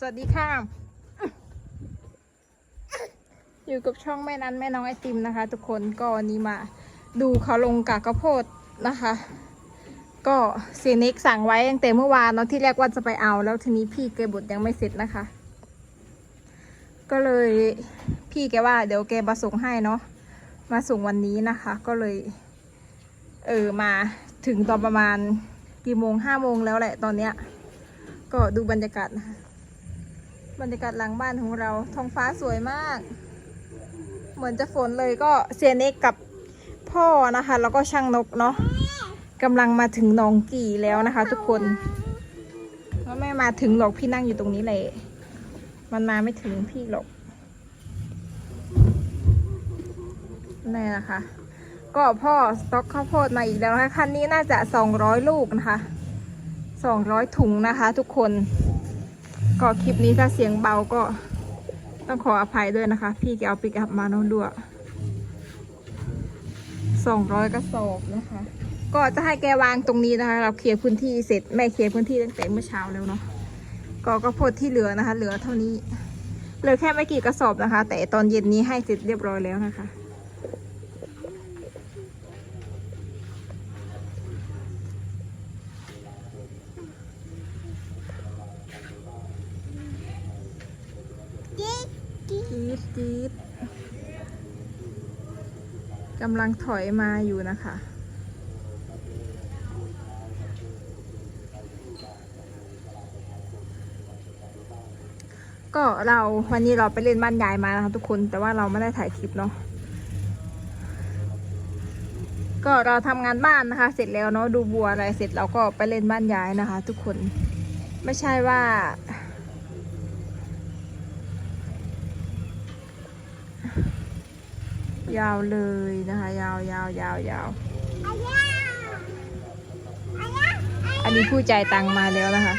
สวัสดีค่ะ อยู่กับช่องแม่นั้นแม่น้องไอติมนะคะ ทุกคนก็วันนี้มาดูเขาลงกากข้าวโพดนะคะ ก็เซนิกสั่งไว้ตั้งแต่เมื่อวานเนาะที่แรกว่าจะไปเอา แล้วทีนี้พี่แกบดยังไม่เสร็จนะคะ ก็เลยพี่แกว่าเดี๋ยวแกมาส่งให้เนาะมาส่งวันนี้นะคะ ก็เลย เออมาถึงตอนประมาณกี่โมงห้าโมงแล้วแหละตอนเนี้ยก็ดูบรรยากาศนะคะ บรรยากาศหลังบ้านของเราท้องฟ้าสวยมาก เหมือนจะฝนเลยก็เซียเนกกับพ่อนะคะ แล้วก็ช่างนกเนาะกำลังมาถึงหนองกี่แล้วนะคะ ทุกคนแล้วไม่มาถึงหรอกพี่นั่งอยู่ตรงนี้เลยมันมาไม่ถึงพี่หรอกนี่นะคะ ก็พ่อสต็อกข้าวโพดมาอีกแล้วนะคะคันนี้น่าจะสองร้อยลูกนะคะสองร้อยถุงนะคะ ทุกคน ก็คลิปนี้ถ้าเสียงเบาก็ต้องขออภัยด้วยนะคะ พี่แกเอาปิกอัพมาโน้นด้วยสองร้อยกระสอบนะคะ ก็จะให้แกวางตรงนี้นะคะ เราเคลียร์พื้นที่เสร็จแม่เคลียร์พื้นที่ตั้งแต่เมื่อเช้าแล้วเนาะก็ก็พดที่เหลือนะคะ เหลือเท่านี้เหลือแค่ไม่กี่กระสอบนะคะ แต่ตอนเย็นนี้ให้เสร็จเรียบร้อยแล้วนะคะ จี๊ด จี๊ดกำลังถอยมาอยู่นะคะ ก็เราวันนี้เราไปเล่นบ้านยายมานะคะทุกคนแต่ว่าเราไม่ได้ถ่ายคลิปเนาะก็เราทำงานบ้านนะคะ เสร็จแล้วเนาะดูบัวอะไรเสร็จเราก็ไปเล่นบ้านยายนะคะ ทุกคนไม่ใช่ว่า ยาวเลยนะคะ ยาวยาวยาวยาวอันนี้ผู้จ่ายตังค์มาแล้วนะคะ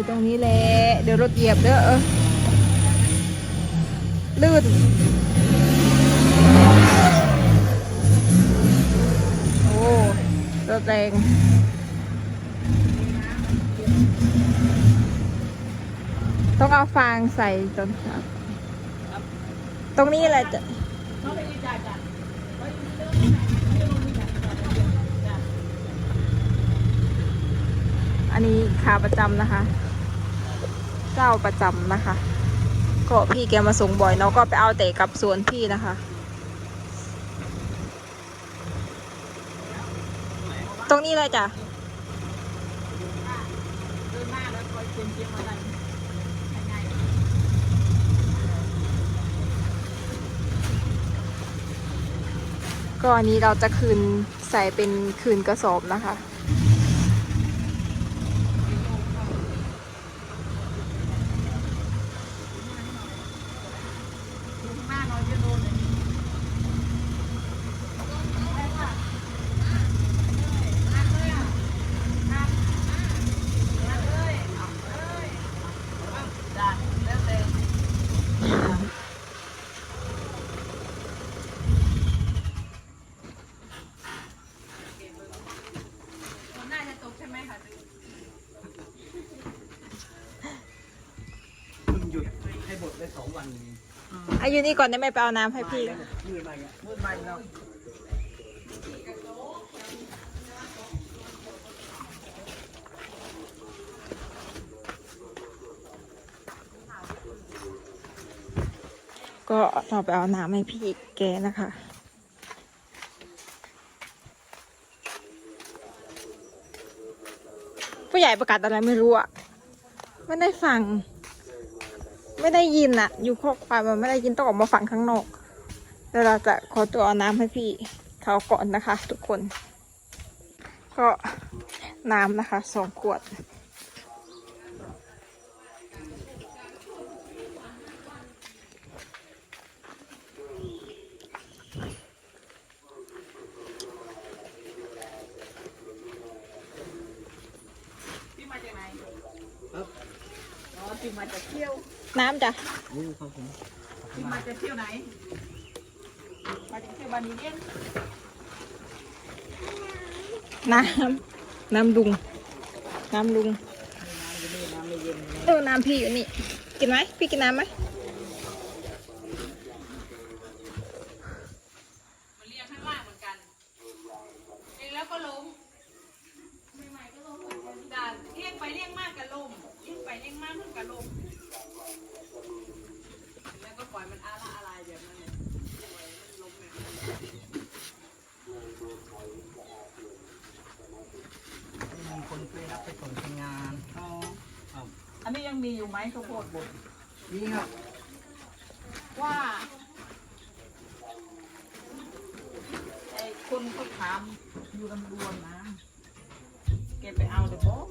อยู่ตรงนี้แหละเดี๋ยวรถเหยียบเด้อเออลื่นโอ้รถแรงต้องเอาฟางใส่จนครับตรงนี้แหละจะอันนี้ขาประจำนะคะ จ้าประจำนะคะ ก็พี่แกมาส่งบ่อยเนาะก็ไปเอาแต่กับสวนพี่นะคะตรงนี้เลยจ้ะก็อันนี้เราจะคืนใส่เป็นคืนกระสอบนะคะ 看到一的 ยุนี่ก่อนได้ไหมไปเอาน้ำให้พี่ มืดไปอะมืดไปแล้วก็เราไปเอาน้ำให้พี่แกนะคะ ผู้ใหญ่ประกาศอะไรไม่รู้อะไม่ได้ฟัง ไม่ได้ยินอะอยู่ข้อความมันไม่ได้ยินต้องออกมาฟังข้างนอกเดี๋ยวเราจะขอตัวเอาน้ำให้พี่เขาก่อนนะคะ ทุกคน ก็น้ำนะคะสองขวด ปีมาจะเที่ยว น้ำจ้ะนี่ครับผมปีมาจะเที่ยวไหน มาจะเที่ยวบานีเดียนน้ำน้ำลุง น้ำลุงน้ำอยู่นี่น้ำไม่เย็นเลยเออ น้ำพี่อยู่นี่ กินไหม พี่กินน้ำไหม มันเรียกข้างล่างเหมือนกันเองแล้วก็ล้มใหม่ๆก็ล้มด่าเรียกไปเรียกมากกับลมเรียก ไปเรียกมากเพื่อนกับลมแล้วก็ปล่อยมันอาละอะไรแบบนั้นเลยปล่อยมันล้มแบบนั้นมีคนไปรับไปส่งทำงานอ๋อครับอันนี้ยังมีอยู่ไหมข้าวโพดบดนี่ครับ ว่าไอ้คนเขาถามอยู่ลำดวนนะ แกไปเอาเดี๋ยวบอก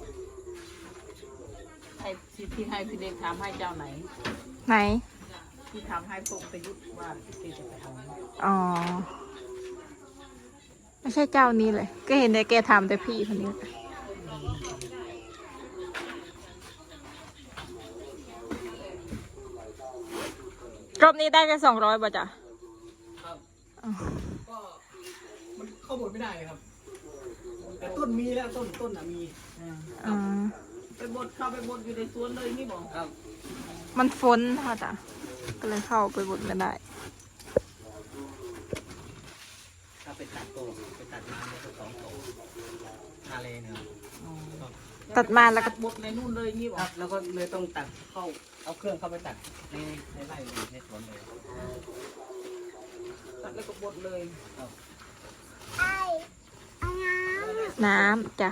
ไอ้ที่ที่ให้พี่เด็กถามให้เจ้าไหน ไหน ที่ทำให้พงประยุทธ์ว่าพี่จะไปเอาอ๋อ ไม่ใช่เจ้านี้เลย ก็เห็นแต่แกทำแต่พี่คนนี้ รอบนี้ได้แค่สองร้อยบาทจ้ะครับ อ๋อก็มันเข้าบดไม่ได้ครับ แต่ต้นมีแล้วต้นต้นอะมีอ๋อ ไปบดเข้าไปบดอยู่ในสวนเลยนี่บอกครับมันฝนค่ะจ้ะก็เลยเข้าไปบนไม่ได้ ถ้าไปตัดโตไปตัดมาเนี่ยก็สองโตทะเลเนี่ยครับตัดมาแล้วก็บดในนู่นเลยนี่บอครักบแล้วก็เลยต้องตัดเข้าเอาเครื่องเข้าไปตัดในในไร่เลยในสวนเลยตัดแล้วก็บดเลยครับน้ำจ้ะ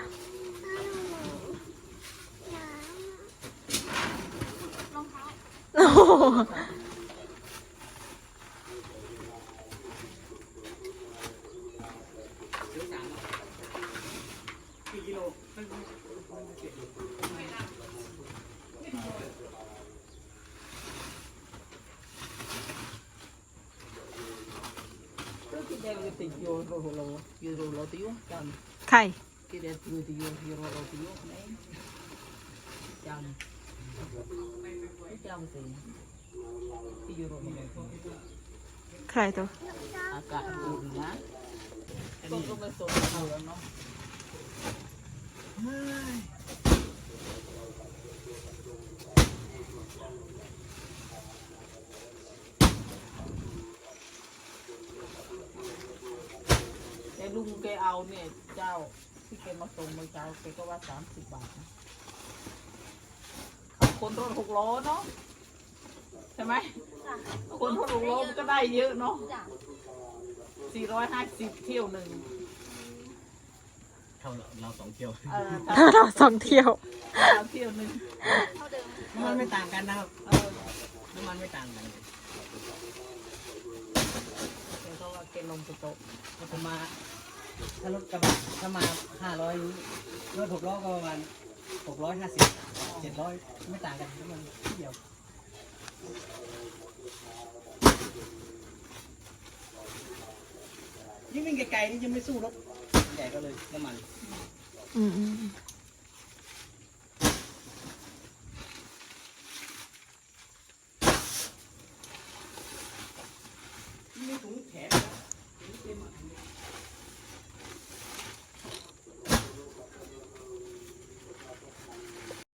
โอ้โหซื้อสามกี่กิ โลไม่รู้ไม่เก็บดูก็คิดได้ว่าติดโยโรโรโรโยโรโรติโยจไข่ำคิดได้ว่าติดโยโยโรโรติโยนี่จำไม่จำสิที่โยโรโรโรไข่ตัวอากาศอุ่นนะต้องก็ม่สมเหลือเนาะแต่ลุงแกเอาเนี่ยเจ้าที่แกมาส่งเมื่อเช้าแกก็ว่าสามสิบบาทนะ คนรถหกล้อเนาะใช่ไหมคนรถหกล้อมันก็ได้เยอะเนาะสี่ร้อยห้าสิบเที่ยวหนึ่งเท่าเราสองเที่ยวเออถ้าเราสองเที่ยว เราเที่ยวหนึ่งน้ำมันไม่ต่างกันนะครับเออน้ำมันไม่ต่างกันเดี๋ยวเขาว่าเกณฑ์ลงไปโตะก็จะมาถ้ารถกระบะถ้ามาห้าร้อยรถหกล้อก็ประมาณหกร้อยห้าสิบ เจ็ดร้อยไม่ต่างกันน้ำมันที่เดียวยิ่งวิ่งไกลๆนี่ยังไม่สู้รถใหญ่ก็เลยน้ำมัน อืมอืม